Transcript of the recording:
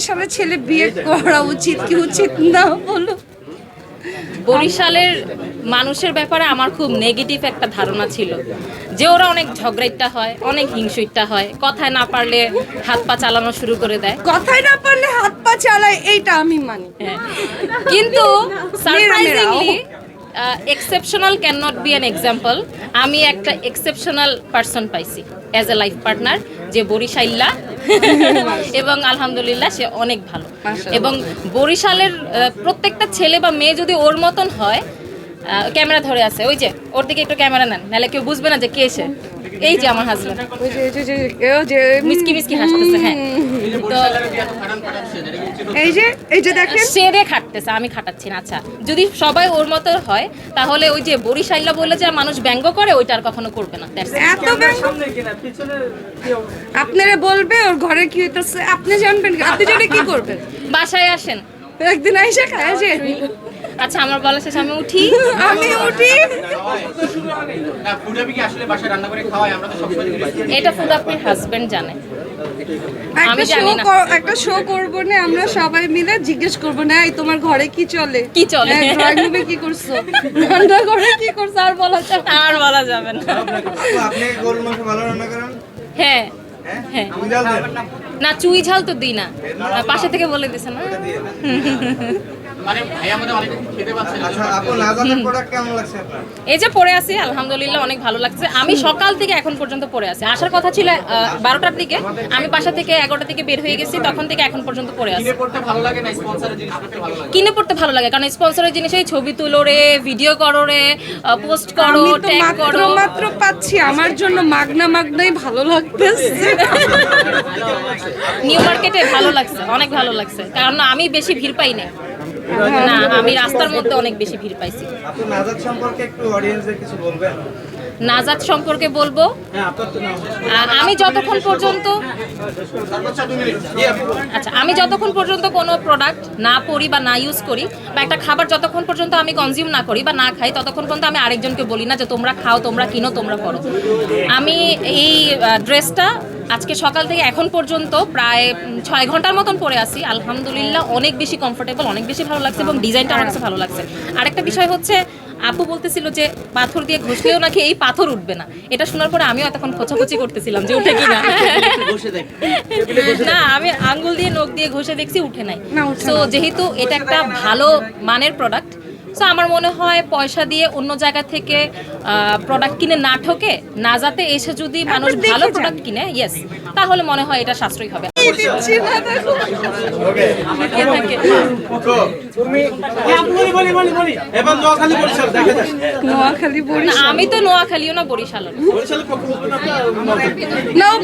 বরিশালের ছেলে বিয়ে করা উচিত কি উচিত না বলো? বরিশালের মানুষের ব্যাপারে আমার খুব নেগেটিভ একটা ধারণা ছিল। যে ওরা অনেক ঝগড়াইটা হয় অনেক হিংসুইটা হয় কথায় না পারলে হাত পা চালানো শুরু করে দেয়। কথায় না পারলে হাত পা চালায় এইটা আমি মানি। হ্যাঁ। কিন্তু surprisingly exceptional can not be an example আমি একটা এক্সেপশনাল পার্সন পাইছি অ্যাজ এ লাইফ পার্টনার যে বরিশাইল্লা এবং আলহামদুলিল্লাহ সে অনেক ভালো। এবং বরিশালের প্রত্যেকটা ছেলে বা মেয়ে যদি ওর মতন হয় ক্যামেরা ধরে আছে ওই যে ওর দিকে একটু ক্যামেরা নেন নাহলে কেউ বুঝবে না যে কে সে। এই যে আমার হাজবেন্ড মিসকি মিসকি হাসতেছে হ্যাঁ। তো এই যে এই যে দেখেন। সেরে খাটতেছে আমি খাটাচ্ছি না আচ্ছা। যদি সবাই ওর মতো হয় তাহলে ওই যে বরিশাইলা বলে যে মানুষ ব্যঙ্গ করে ওইটা আর কখনো করবে না এত আপনারা বলবে ওর ঘরে কি হইতেছে? আপনি জানবেন আপনি জানে কি করবেন? বাসায় আসেন। একদিন আইসা খায় যে। আচ্ছা আমার বলা শেষ আমি উঠি। আমি উঠি। না ফুডাবি কি আসলে বাসায় রান্না করে খাওয়ায়? আমরা তো সবসময় দেখি। এটা ফুড আপনার হাজবেন্ড জানে। আমি শো জানি না। একটা শো করব না আমরা সবাই মিলে জিজ্ঞেস করব না এই তোমার ঘরে কি চলে? কি চলে? ড্রয়িং রুমে কি করছ? রান্না ঘরে কি করছ? আর বলা যাবে আর বলা যাবে না। আপনি গরুর ভালো রান্না করেন? হ্যাঁ হ্যাঁ। না চুই ঝাল তো দিই না। পাশে থেকে বলে দিছে না? মানে আচ্ছা আপু নাজানের প্রোডাক্ট কেমন লাগছে আপনার? এই যে পড়ে আছি আলহামদুলিল্লাহ অনেক ভালো লাগছে। আমি সকাল থেকে এখন পর্যন্ত পড়ে আছি। আসার কথা ছিল বারোটার দিকে। আমি বাসা থেকে এগারোটা থেকে বের হয়ে গেছি তখন থেকে এখন পর্যন্ত পড়ে আছি। কিনে পড়তে ভালো লাগে না স্পন্সরের জিনিস পড়তে ভালো লাগে? কিনে পড়তে ভালো লাগে কারণ স্পন্সরের জিনিসেই ছবি তুলো রে ভিডিও করো রে পোস্ট করো ট্যাগ করো। মাত্র পাচ্ছি। আমার জন্য মাগনা মাগনাই ভালো লাগতেছে। নিউ মার্কেটে ভালো লাগছে অনেক ভালো লাগছে। কারণ আমি বেশি ভিড় পাই না না আমি রাস্তার মধ্যে অনেক বেশি ভিড় পাইছি। নাজাদ সম্পর্কে বলব? হ্যাঁ আমি যতক্ষণ পর্যন্ত আচ্ছা আমি যতক্ষণ পর্যন্ত কোনো প্রোডাক্ট না পরি বা না ইউজ করি বা একটা খাবার যতক্ষণ পর্যন্ত আমি কনজিউম না করি বা না খাই ততক্ষণ পর্যন্ত আমি আরেকজনকে বলি না যে তোমরা খাও তোমরা কিনো তোমরা করো। আমি এই ড্রেসটা আজকে সকাল থেকে এখন পর্যন্ত প্রায় ছয় ঘণ্টার মতন পরে আসি আলহামদুলিল্লাহ অনেক বেশি কমফোর্টেবল অনেক বেশি ভালো লাগছে এবং ডিজাইনটা আমার কাছে ভালো লাগছে। আরেকটা বিষয় হচ্ছে আপু বলতেছিল যে পাথর দিয়ে ঘষলেও নাকি এই পাথর উঠবে না। এটা শোনার পরে আমিও এতক্ষণ খোঁচাখুচি করতেছিলাম যে উঠে কিনা। না আমি আঙ্গুল দিয়ে নখ দিয়ে ঘষে দেখছি উঠে নাই। তো যেহেতু এটা একটা ভালো মানের প্রোডাক্ট সো আমার মনে হয় পয়সা দিয়ে অন্য জায়গা থেকে প্রোডাক্ট কিনে না ঠকে না যাতে এসে যদি মানুষ ভালো প্রোডাক্ট কিনে ইয়েস তাহলে মনে হয় এটা সাশ্রয়ী হবে। বরিশাল বরিশাল আমি তো নোয়াখালীও না নাও